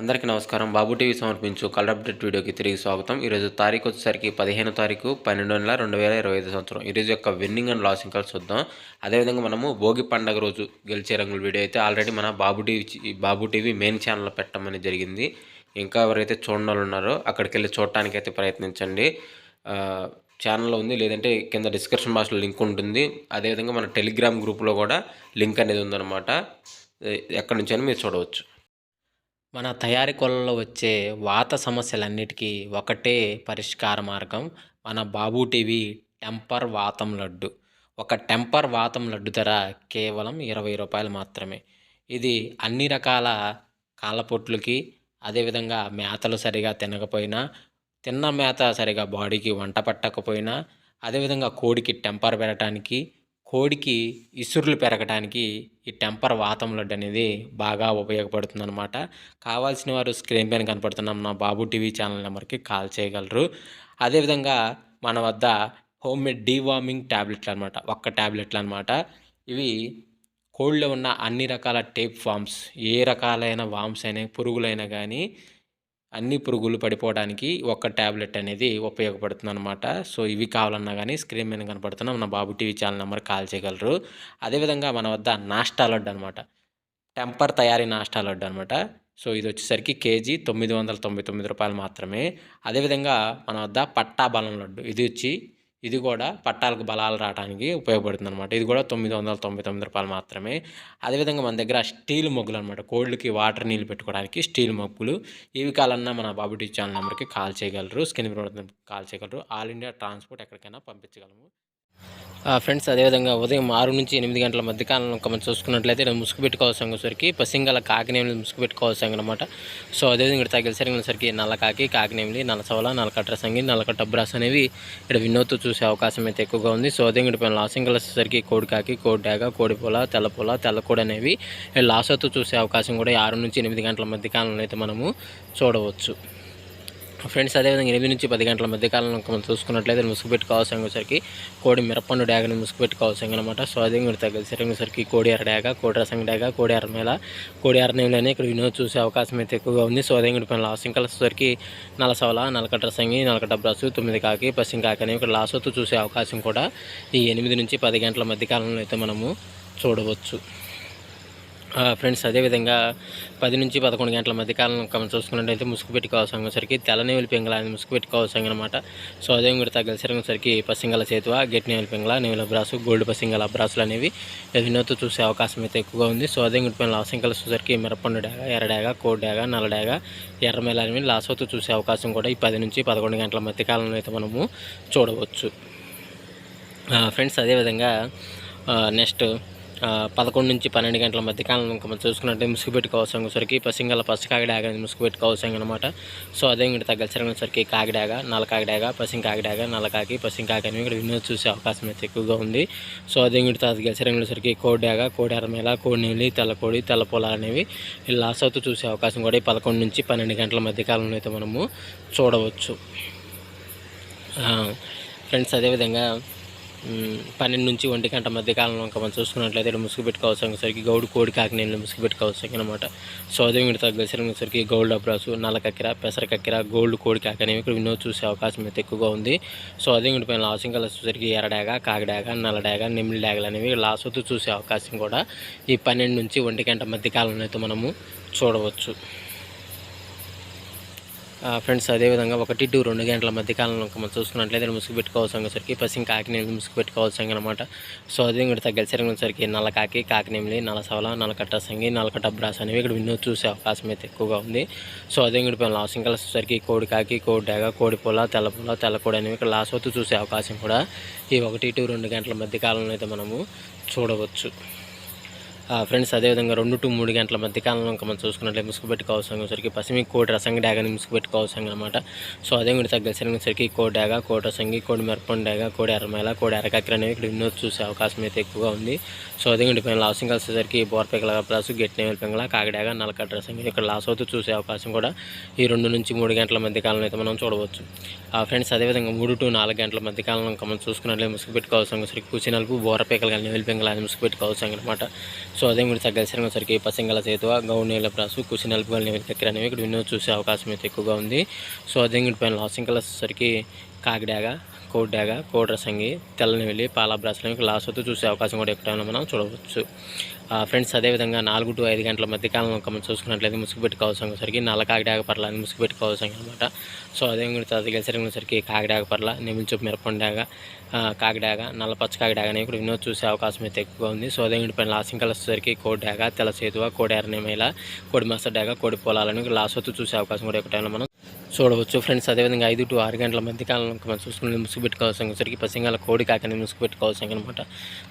అందరికీ నమస్కారం. బాబు టీవీ సమర్పించు కలర్ అప్డేట్ వీడియోకి తిరిగి స్వాగతం. ఈరోజు తారీఖు వచ్చేసరికి పదిహేను తారీఖు పన్నెండు నెల రెండు వేల ఇరవై ఐదు సంవత్సరం. ఈరోజు యొక్క విన్నింగ్ అండ్ లాసింగ్ కలిసి చూద్దాం. అదేవిధంగా మనము భోగి పండగ రోజు గెలిచే రంగుల వీడియో అయితే ఆల్రెడీ మన Babu TV Babu TV main ఛానల్లో పెట్టమని జరిగింది. ఇంకా ఎవరైతే చూడని వాళ్ళు ఉన్నారో అక్కడికి వెళ్ళి చూడటానికి అయితే ప్రయత్నించండి ఛానల్లో ఉంది. లేదంటే కింద డిస్క్రిప్షన్ బాక్స్లో లింక్ ఉంటుంది. అదేవిధంగా మన టెలిగ్రామ్ గ్రూప్లో కూడా లింక్ అనేది ఉందన్నమాట. ఎక్కడి నుంచైనా మీరు చూడవచ్చు. మన తయారీ కొలలో వచ్చే వాత సమస్యలన్నిటికీ ఒకటే పరిష్కార మార్గం మన బాబు టీవీ టెంపర్ వాతం లడ్డు. ఒక టెంపర్ వాతం లడ్డు ధర కేవలం ఇరవై రూపాయలు మాత్రమే. ఇది అన్ని రకాల కాళ్ళపొట్లకి అదేవిధంగా మేతలు సరిగా తినకపోయినా తిన్న మేత సరిగా బాడీకి వంట పట్టకపోయినా అదేవిధంగా కోడికి టెంపర్ పెరగటానికి కోడికి ఇసురులు పెరగడానికి ఈ టెంపర్ వాతం లడ్డు అనేది బాగా ఉపయోగపడుతుంది అనమాట కావాల్సిన వారు స్క్రీన్ పైన కనపడుతున్నాం నా బాబు టీవీ ఛానల్ నెంబర్కి కాల్ చేయగలరు. అదేవిధంగా మన వద్ద హోమ్ మేడ్ డీవార్మింగ్ ట్యాబ్లెట్లు అనమాట ఒక్క ట్యాబ్లెట్లు అనమాట ఇవి కోళ్ళలో ఉన్న అన్ని రకాల టేప్ ఫామ్స్ ఏ రకాలైన వామ్స్ అయినా పురుగులైనా కానీ అన్ని పురుగులు పడిపోవడానికి ఒక్క ట్యాబ్లెట్ అనేది ఉపయోగపడుతుంది అనమాట సో ఇవి కావాలన్నా కానీ స్క్రీన్ మీద కనపడుతున్న మన Babu TV channel number call చేయగలరు. అదేవిధంగా మన వద్ద నాష్టా లడ్డు అనమాట టెంపర్ తయారీ నాష్టా లడ్డు అనమాట సో ఇది వచ్చేసరికి కేజీ తొమ్మిది వందల తొంభై తొమ్మిది రూపాయలు మాత్రమే. అదేవిధంగా మన వద్ద పట్టా బలం లడ్డు. ఇది వచ్చి ఇది కూడా పట్టాలకు బలాలు రావడానికి ఉపయోగపడుతుంది అనమాట ఇది కూడా తొమ్మిది వందల తొంభై తొమ్మిది రూపాయలు మాత్రమే. అదేవిధంగా మన దగ్గర స్టీల్ మొగ్గులు అనమాట కోళ్ళకి వాటర్ నీళ్ళు పెట్టుకోవడానికి స్టీల్ మొగ్గులు. ఇవి కావాలన్నా మన బాబు టీ ఛానల్ నెంబర్కి కాల్ చేయగలరు. స్కిన్ కాల్ చేయగలరు. ఆల్ ఇండియా ట్రాన్స్పోర్ట్ ఎక్కడికైనా పంపించగలము. ఫ్రెండ్స్ అదేవిధంగా ఉదయం ఆరు నుంచి ఎనిమిది గంటల మధ్య కాలంలో మనం చూసుకున్నట్లయితే నేను ముసుగు పెట్టుకోవాల్సిన సరికి పసింగల కాకినేమిలి ముసుగు పెట్టుకోవాల్సిన అనమాట సో అదేవిధంగా ఇక్కడ తగిలిసరిగిన సరికి నల్ల కాకి కాకినేమిలి నల్ల సవల నల్లకట్ర సంగి నల్లకట్ట బ్రాస్ అనేవి ఇక్కడ వినోద్తో చూసే అవకాశం అయితే ఎక్కువగా ఉంది. సో అదే ఇక్కడ లాసింగల సరికి కోడి కాకి కోడి డాగ కోడి పొల తెల్ల పొల తెల్ల కోడి అనేవి లాసతో చూసే అవకాశం కూడా ఆరు నుంచి ఎనిమిది గంటల మధ్య కాలంలో అయితే మనము చూడవచ్చు. ఫ్రెండ్స్ అదేవిధంగా ఎనిమిది నుంచి పది గంటల మధ్య కాలంలో మనం చూసుకున్నట్లయితే ముసుగు పెట్టుకోవాల్సిన వచ్చరికి కోడి మిరపండు డ్యాగని ముసుగు పెట్టుకోవాల్సిన అనమాట సో అదే మీరు తగ్గసరికి కోడి ఎర్ర డ్యాగ కోడి రసం డ్యాగ కోడి ఎర్రమేల కోడి ఎర్రనేలని ఇక్కడ వినోద్ చూసే అవకాశం అయితే ఎక్కువగా ఉంది. సో అదే కూడా లాస్ట్ ఇంకా వచ్చేసరికి నలసవల నలకట రసంగి నలకట బ్రస్ తొమ్మిది కాకి పశ్చిమ కాకి అనేవి ఇక్కడ లాసొత్తు చూసే అవకాశం కూడా ఈ ఎనిమిది నుంచి పది గంటల మధ్య కాలంలో అయితే మనము చూడవచ్చు. ఫ్రెండ్స్ అదేవిధంగా పది నుంచి పదకొండు గంటల మధ్య కాలంలో చూసుకున్నట్టయితే ముసుగు పెట్టుకోవాల్సిన సరికి తెల్లనేవులు పింగళ అనేది ముసుగు పెట్టుకోవాల్సిన అనమాట సో అదే కూడా తగ్గలిసరిగిన సరికి పసింగల చేతువ గెట్ నేవుల పింగళ నేవుల బ్రాసు గోల్డ్ పసింగల బ్రాసులు అనేవి వినోద్ చూసే అవకాశం అయితే ఎక్కువగా ఉంది. సో అదే గుడిపైన లాసింకల సరికి మిరపండు డాగ ఎర్రడాగ కోడి డాగ నల్ల అనేవి లాసోతు చూసే అవకాశం కూడా ఈ పది నుంచి పదకొండు గంటల మధ్య కాలంలో అయితే మనము చూడవచ్చు. ఫ్రెండ్స్ అదేవిధంగా నెక్స్ట్ పదకొండు నుంచి పన్నెండు గంటల మధ్యకాలం ఇంకా మనం చూసుకున్నట్టే ముసుగు పెట్టుకోవాల్సిన సరికి పసింగల పసి కాకిడాగ ముసుగు పెట్టుకోవాల్సిన అనమాట సో అదే ఇక్కడ తగ్గలిసిన సరికి కాకిడాగ నల్ల కాకిడాగ పసింగ్ కాకిడాగ నల్లకాకి పసింగ్ కాకి అని ఇక్కడ వినోద్ చూసే అవకాశం అయితే ఎక్కువగా ఉంది. సో అదే ఇక్కడ తగ్గలిసిన సరికి కోడాగ కోడి ఎర్రమేల కోడి నీళ్ళు తెల్ల తెల్ల పొలాలు అనేవి లాస్ అవుతూ చూసే అవకాశం కూడా ఈ పదకొండు నుంచి పన్నెండు గంటల మధ్య కాలంలో అయితే మనము చూడవచ్చు. ఫ్రెండ్స్ అదేవిధంగా పన్నెండు నుంచి ఒంటి గంట మధ్య కాలంలో ఇంకా మనం చూసుకున్నట్లయితే ఇక్కడ ముసుగు పెట్టుకోవచ్చు సరికి గౌడు కోడి కాకి నేను ముసుగు పెట్టుకోవాల్సిన అనమాట సో అదే గౌల్డ్ అబ్రాసు నల్ల కక్కెర పెసర కక్కెర గోల్డ్ కోడి కాకి అనేవి ఇక్కడ వినోద్ చూసే అవకాశం అయితే ఎక్కువగా ఉంది. సో పైన లాసింగ్ కలర్స్ సరికి ఎర్రడాగ కాకిడాగ నల్లడాగ నిమ్మిలి డాగలు అనేవి లాస్ వద్ద చూసే అవకాశం కూడా ఈ పన్నెండు నుంచి ఒంటి గంట మధ్య కాలంలో అయితే మనము చూడవచ్చు. ఫ్రెండ్స్ అదేవిధంగా ఒకటి టు రెండు గంటల మధ్య కాలంలో మనం చూసుకున్నట్లయితే ముసుగు పెట్టుకోవాల్సిన సరికి పసి కాకినేమి ముసుగు పెట్టుకోవాల్సింది అనమాట సో అదే ఇక్కడ తగ్గలిసరిగిన సరికి నల్ల కాకి కాకినేమిలి నల్ల సవల నల్లకట్ట సంగి నల్లకట్ట బ్రాస్ అనేవి ఇక్కడ వినోద్ చూసే అవకాశం అయితే ఎక్కువగా ఉంది. సో అదే ఇక్కడ పైన లాసింగ్ కలర్స్ సరికి కోడి కాకి కోడి డేగ కోడి పొల తెల్ల పొల తెల్ల కోడి అనేవి ఇక్కడ లాస్ అవుతూ చూసే అవకాశం కూడా ఈ ఒకటి టు రెండు గంటల మధ్య కాలంలో అయితే మనము చూడవచ్చు. ఫ్రెండ్స్ అదేవిధంగా రెండు టు మూడు గంటల మధ్య కాలంలో ఇంకా మనం చూసుకున్నట్లయితే ముసుగు పెట్టుకోవాల్సిన సరికి పసిమి కోటి రసంగి డాగని ముసుగు పెట్టుకోవాల్సిన అనమాట సో అదే కూడా తగ్గలిసిన సరికి కోడి డాగా కోడి రసంగి కోడి మిరపండి డాగా కోడి ఎర్రమేల కోడి ఎర్రకక్కర అనేవి ఇక్కడ వినోద్ చూసే అవకాశం అయితే ఎక్కువగా ఉంది. సో అదే కూడా పైన లాసింగ్ కలిసేసరికి బోర్పెకల ప్లస్ గట్టి నేవల్ పెంగళ కాకిడాగ నలకట్ట రసంగి ఇక్కడ లాస్ అవుతూ చూసే అవకాశం కూడా ఈ రెండు నుంచి మూడు గంటల మధ్య కాలంలో అయితే మనం చూడవచ్చు. ఆ ఫ్రెండ్స్ అదేవిధంగా మూడు టు నాలుగు గంటల మధ్య కాలంలో ఇంకా మనం చూసుకున్నట్లయితే ముసుగు పెట్టుకోవాల్సిన సరికి కూచినలుపు నలుపు బోరపేకలు కానీ నెవిల్ పెంగళ అని ముసుగు పెట్టుకోవాల్సిన అనమాట సో అదే మీరు తగ్గలిసిన వచ్చరికి పసింగల చేతువ గౌన్ నీళ్ళ ప్రాసు కుసి నలుపు గల నీళ్ళ దగ్గర అనేవి ఇక్కడ వినోద్ చూసే అవకాశం అయితే ఎక్కువగా ఉంది. సో అదే ఇంటి పైన లాసింగ్ కలర్స్ వచ్చరికి కాకిడాగ కోడ్డాగ కోడ్రసంగి తెల్లనివెల్లి తెల్లని వెళ్ళి పాల బ్రాస్లని లాస్ చూసే అవకాశం కూడా ఎక్కడైనా మనం చూడవచ్చు. ఫ్రెండ్స్ అదేవిధంగా నాలుగు టు ఐదు గంటల మధ్య కాలంలో మనం చూసుకున్నట్లయితే ముసుగు పెట్టుకోవాల్సిన సరికి నల్ల కాకిడాగ పర్ల అని ముసుగు పెట్టుకోవాల్సిన అనమాట సో అదే సరికి కాకిడాగ పర్ల నెమిలి మిరపండాగ కాకిడాగ నల్ల పచ్చ కాకిడాగ అని ఇక్కడ వినోద్ చూసే అవకాశం అయితే ఎక్కువగా ఉంది. సో అదే పైన లాసింగ్ కలర్స్ వచ్చేసరికి కోడి డాగ తెల్ల చేతువ కోడి ఎర్రనేమేల కోడి మస్త కోడి పొలాలని లాస్ అవుతూ చూసే అవకాశం కూడా ఎక్కడైనా మనం చూడవచ్చు. ఫ్రెండ్స్ అదేవిధంగా ఐదు టు ఆరు గంటల మధ్య కాలంలో మనం చూసుకుని ముసుగు పెట్టుకోవాల్సిన సరికి కోడి కాకని ముసుగు పెట్టుకోవాల్సిన అనమాట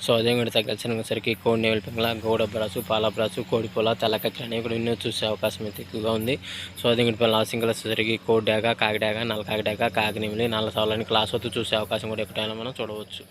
సో అదేవిధంగా తగ్గాల్సిన సరికి కోడి నేవల్ పింగళ గౌడ బ్రాసు పాల బ్రాసు కోడి పొల తెల్లకక్కలు అనేవి కూడా ఎన్నో చూసే అవకాశం అయితే ఎక్కువగా ఉంది. సో అదేవిధంగా కూడా లాసింగ్ వచ్చేసరికి కోడి డాగా కాకిడాగా నల్ల కాకిడాగా కాకినేమిలి నల్ల సాలని క్లాస్ వద్ద చూసే అవకాశం కూడా ఎక్కడైనా మనం చూడవచ్చు.